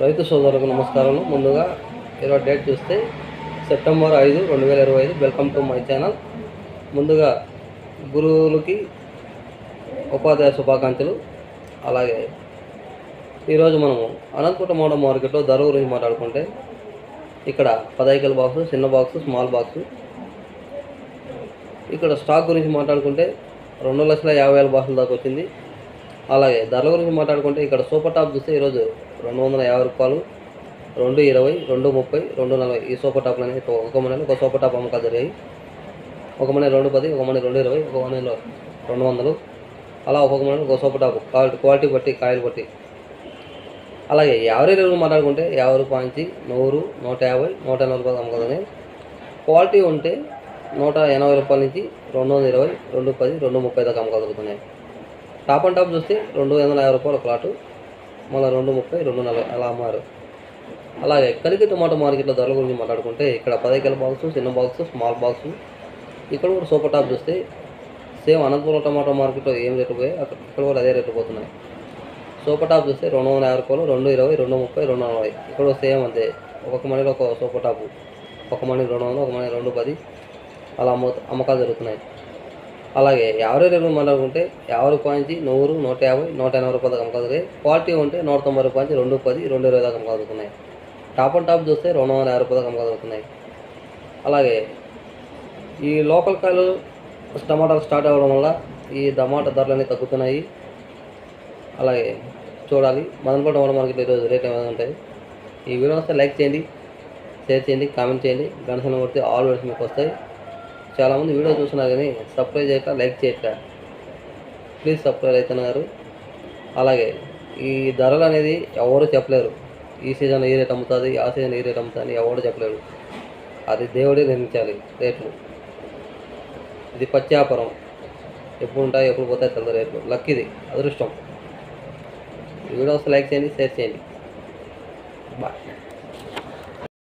రైతు సోదరులకు నమస్కారాలు ముందుగా ఈరోజు డేట్ చూస్తే సెప్టెంబర్ ఐదు రెండు వేల ఇరవై ఐదు. Welcome to my channel. ముందుగా గురువులకి ఉపాధ్యాయ శుభాకాంక్షలు. అలాగే ఈరోజు మనము అనంతపురం మోడల్ మార్కెట్లో ధర గురించి మాట్లాడుకుంటే ఇక్కడ పదైకల బాక్స్ చిన్న బాక్స్ స్మాల్ బాక్స్. ఇక్కడ స్టాక్ గురించి మాట్లాడుకుంటే రెండు లక్షల యాభై వేల బాక్సుల దాకా వచ్చింది. అలాగే ధరల గురించి మాట్లాడుకుంటే ఇక్కడ సూపర్ టాప్ చూస్తే ఈరోజు రెండు వందల యాభై రూపాయలు రెండు ఇరవై రెండు ముప్పై రెండు నలభై. ఈ సూపర్ టాప్లు అనేవి ఒక మనలో ఒక సూపర్ టాప్ అమ్మకాలు జరిగాయి. ఒక మనీ రెండు పది ఒక మనీ రెండు ఇరవై ఒక మనీలో రెండు వందలు. అలా ఒక్కొక్క మనీ ఒక సూపర్ టాప్. క్వాలిటీ క్వాలిటీ బట్టి కాయలు బట్టి. అలాగే యావరేజ్ రేట్లు మాట్లాడుకుంటే యాభై రూపాయల నుంచి నూరు నూట యాభై నూట ఎనభై రూపాయలు అమ్మకాలని క్వాలిటీ ఉంటే నూట ఎనభై రూపాయల నుంచి రెండు వందల ఇరవై రెండు పది రెండు ముప్పై దాకా అమ్మకాలు దొరుకుతున్నాయి టాప్ అండ్ టాప్ చూస్తే రెండు వందల యాభై రూపాయల ప్లాటు మళ్ళీ రెండు ముప్పై రెండు నలభై అలా అమ్మారు. అలాగే కలికి టమాటో మార్కెట్లో ధరల గురించి మాట్లాడుకుంటే ఇక్కడ పదైకల బాక్స్ చిన్న బాక్స్ స్మాల్ బాక్స్ ఇక్కడ కూడా సూపర్ టాప్ చూస్తే సేమ్ అనంతపురం టమాటో మార్కెట్లో ఏం రేటు పోయి అక్కడ ఇక్కడ కూడా అదే రేట్లు పోతున్నాయి. సూపర్ టాప్ చూస్తే రెండు వందల యాభై రూపాయలు రెండు ఇరవై రెండు ముప్పై రెండు నలభై. ఇక్కడ సేమ్ అంతే. ఒక్కొక్క మణిలో ఒక సూపర్ టాప్ ఒక మణి రెండు వందలు ఒక మణి రెండు పది. అలా అమ్మ అమ్మకాలు జరుగుతున్నాయి. అలాగే యాభై మండలం మాట్లాడుకుంటే యాభై రూపాయల నుంచి నూరు నూట యాభై నూట ఎనభై రూపాయల దాకా క్వాలిటీ ఉంటే నూట తొంభై రూపాయల నుంచి రెండు పది రెండు ఇరవై దాకా అమ్మకాలు టాప్ అండ్ టాప్ చూస్తే రెండు వందల యాభై రూపాయల దాకా అలాగే ఈ లోకల్ కాయలు టమాటాలు స్టార్ట్ అవ్వడం వల్ల ఈ టమాటా ధరలు అనేవి తగ్గుతున్నాయి. అలాగే చూడాలి. మదనపల్లి టమాటా మార్కెట్లో ఈరోజు రేట్ ఏమైనా ఉంటాయి? ఈ వీడియో వస్తే లైక్ చేయండి షేర్ చేయండి కామెంట్ చేయండి. గంటలు కొడితే ఆల్ వీడియోస్ మీకు వస్తాయి. చాలామంది వీడియో చూస్తున్నారు కానీ సబ్స్క్రైబ్ చేయక లైక్ చేయక ప్లీజ్ సబ్స్క్రైబ్ అవుతున్నారు అలాగే ఈ ధరలు అనేది ఎవరు చెప్పలేరు. ఈ సీజన్ ఏ రేట్ అమ్ముతుంది ఆ సీజన్ ఏ రేట్ అమ్ముతుంది ఎవరు చెప్పలేరు. అది దేవుడే నిర్మించాలి రేట్లు. ఇది పచ్చి వ్యాపారం ఎప్పుడు ఉంటాయి ఎప్పుడు పోతాయి తెల్ల రేట్లు. లక్ ఇది అదృష్టం. వీడియోస్ వీడియో లైక్ చేయండి షేర్ చేయండి. బాయ్